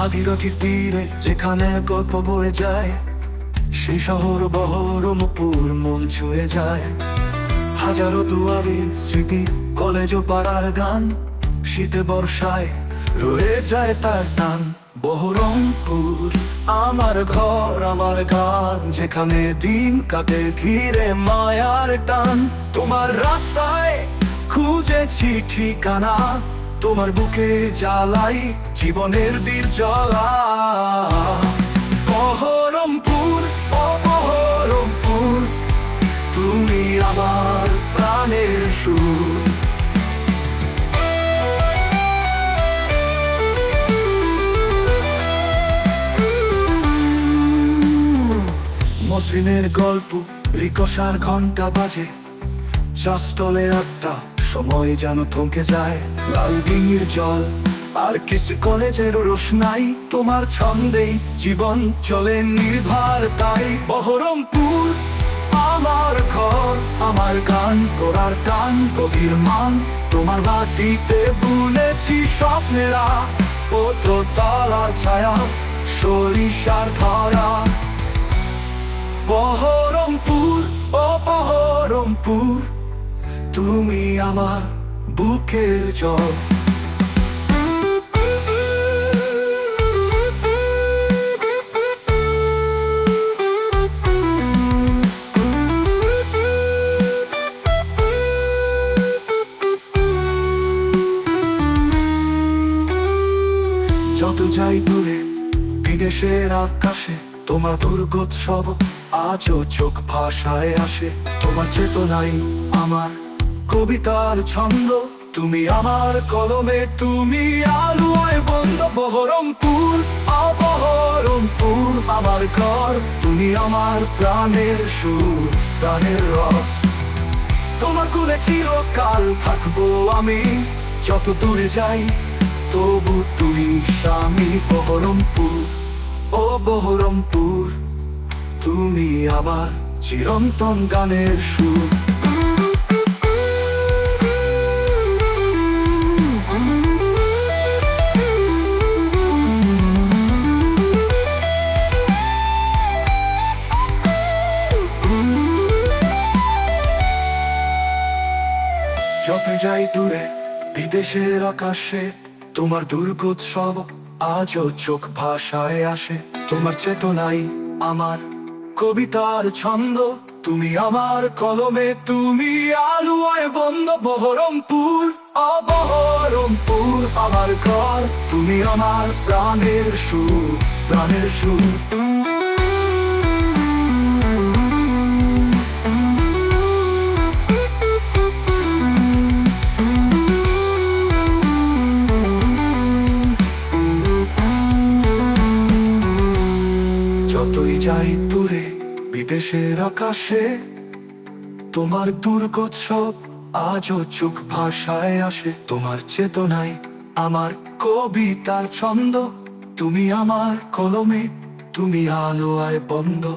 ভাগীরথীর তীরে যেখানে গল্প বয়ে যায়, সেই শহর বহরমপুর মন ছুঁয়ে যায়। হাজারো দুয়ারির স্মৃতি কলেজ ও পাড়ার গান, শীতে বর্ষায় রয়ে যায় তার টান। বহরমপুর, আমার ঘর, আমার গান, যেখানে দিন কাটে ধীরে মায়ার টান। তোমার রাস্তায় খুঁজেছি ঠিকানা তোমার বুকে জ্বালাই জীবনের বীর জ্বালা। বহরমপুর ও বহরমপুর তুমি আমার প্রাণের সুর। মসৃণের গল্প, রিকশার ঘণ্টা বাজে চাষতলে আটটা সময় যেন থমকে যায়, লাল ডিঙির জল। আর কিছু কলেজের রোশনাই, তোমার ছন্দেই জীবন চলে নির্ভার তাই। বহরমপুর, আমার ঘর, আমার গান গোড়ার টান গভীর মান। তোমার বাতিতে বুনেছি স্বপ্নেরা পত্র তলার ছায়া, সরিষার ধরা। বহরমপুর ও বহরমপুর তুমি আমার বুকের জল। যত যাই দূরে, বিদেশের আকাশে, তোমার দুর্গোৎসব আজও চোখ ভাষায় আসে। তোমার চেতনাই আমার কবিতার ছন্দ, তুমি আমার কলমে, তুমি আলুয় বন্ধ। বহরমপুর, অবহরমপুর, আমার ঘর, তুমি আমার প্রাণের সুর, প্রাণের রথ। তোমার কুলে চিরকাল থাকব আমি, যত দূরে যাই, তবু তুই স্বামী। বহরমপুর ও বহরমপুর তুমি আমার চিরন্তন গানের সুর। যত যাই দূরে, বিদেশের আকাশে, তোমার দুর্গোৎসব আজও চোখ ভাষায় আসে। তোমার চেতনাই আমার কবিতার ছন্দ, তুমি আমার কলমে, তুমি আলুয় বন্ধ। বহরমপুর, অবহরমপুর আমার ঘর, তুমি আমার প্রাণের সুর প্রাণের সুর। যাই দূরে বিদেশের আকাশে। তোমার দুর্গোৎসব আজও চোখ ভাষায় আসে। তোমার চেতনায় আমার কবিতার ছন্দ। তুমি আমার কলমে, তুমি আলোয় বন্ধ।